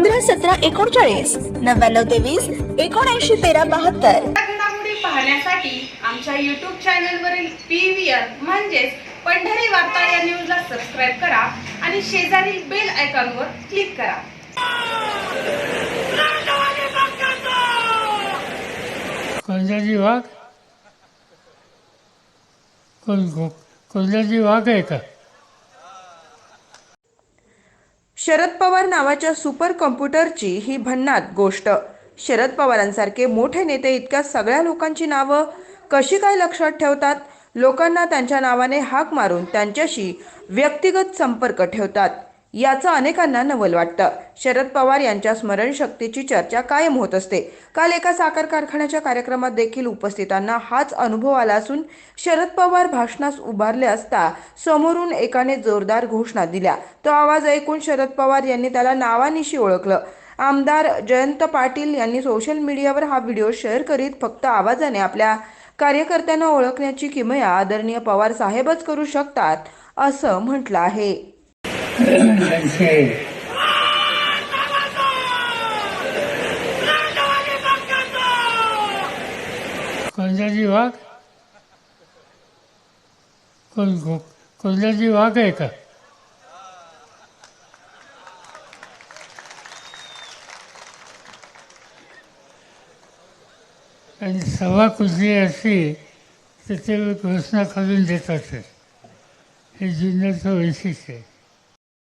पंधरा सतरा एकोणचाळीस नव्याण्णव तेवीस एकोणऐंशी तेरा बहात्तर. घडामोडी पाहण्यासाठी आमच्या युट्यूब चॅनलवरील पी व्ही आर म्हणजेच पंढरी वार्ता या न्यूजला सबस्क्राईब करा आणि शेजारील बेल आयकॉनवर क्लिक करा. कोल्ह्याची वाघ? कोल को- कोल्ह्याची वाघ आहे का? शरद पवार नावाच्या सुपर कॉम्प्युटरची ही भन्नाट गोष्ट. शरद पवारांसारखे मोठे नेते इतक्या सगळ्या लोकांची नावं कशी काय लक्षात ठेवतात? लोकांना त्यांच्या नावाने हाक मारून त्यांच्याशी व्यक्तिगत संपर्क ठेवतात. याचं अनेकांना नवल वाटतं. शरद पवार यांच्या स्मरणशक्तीची चर्चा कायम होत असते. काल एका साखर कारखान्याच्या कार्यक्रमात देखील उपस्थितांना हाच अनुभव आला असून शरद पवार भाषणास उभारले असता समोरून एकाने जोरदार घोषणा दिल्या. तो आवाज ऐकून शरद पवार यांनी त्याला नावानिशी ओळखलं. आमदार जयंत पाटील यांनी सोशल मीडियावर हा व्हिडिओ शेअर करीत फक्त आवाजाने आपल्या कार्यकर्त्यांना ओळखण्याची किमया आदरणीय पवार साहेबच करू शकतात असं म्हटलं आहे. ऐंशी कोल्ह्याची वाघ? कोण को- कोल्ह्याची वाघ आहे का? आणि सवा कुजली अशी तर ते घोषणा करून देत हे जुन्याचं वैशिष्ट्य आहे.